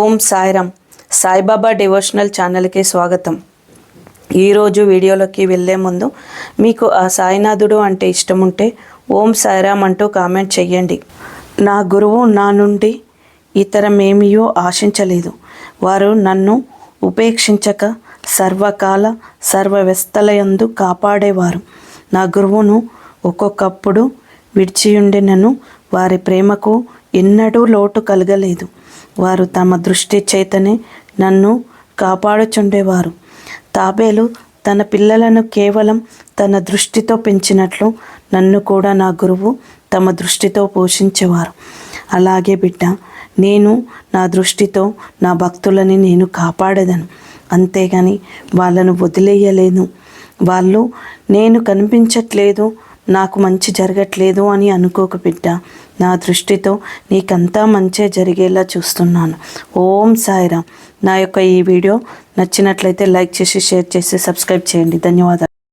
ఓం Sairam. Saibaba devotional ఛానల్కి స్వాగతం. ఈరోజు వీడియోలోకి వెళ్ళే ముందు మీకు ఆ సాయినాథుడు అంటే ఇష్టం ఉంటే ఓం సాయిరామ్ అంటూ కామెంట్ చెయ్యండి. నా గురువు నా నుండి ఇతరమేమియో ఆశించలేదు. వారు నన్ను ఉపేక్షించక సర్వకాల సర్వవ్యస్తలయందు కాపాడేవారు. నా గురువును ఒక్కొక్కప్పుడు విడిచియుండినను వారి ప్రేమకు ఎన్నడూ లోటు కలగలేదు. వారు తమ దృష్టి చేతనే నన్ను కాపాడుచుండేవారు. తాబేలు తన పిల్లలను కేవలం తన దృష్టితో పెంచినట్లు నన్ను కూడా నా గురువు తమ దృష్టితో పోషించేవారు. అలాగే బిడ్డ నేను నా దృష్టితో నా భక్తులని నేను కాపాడేదను. అంతేగాని వాళ్ళను వదిలేయలేను. వాళ్ళు నేను కనిపించట్లేదు నాకు మంచి జరగట్లేదు అని అనుకోక బిడ్డ. నా దృష్టితో నీకంతా మంచే జరిగేలా చూస్తున్నాను. ఓం సాయిరామ్. నా యొక్క ఈ వీడియో నచ్చినట్లయితే లైక్ చేసి షేర్ చేసి సబ్స్క్రైబ్ చేయండి. ధన్యవాదాలు.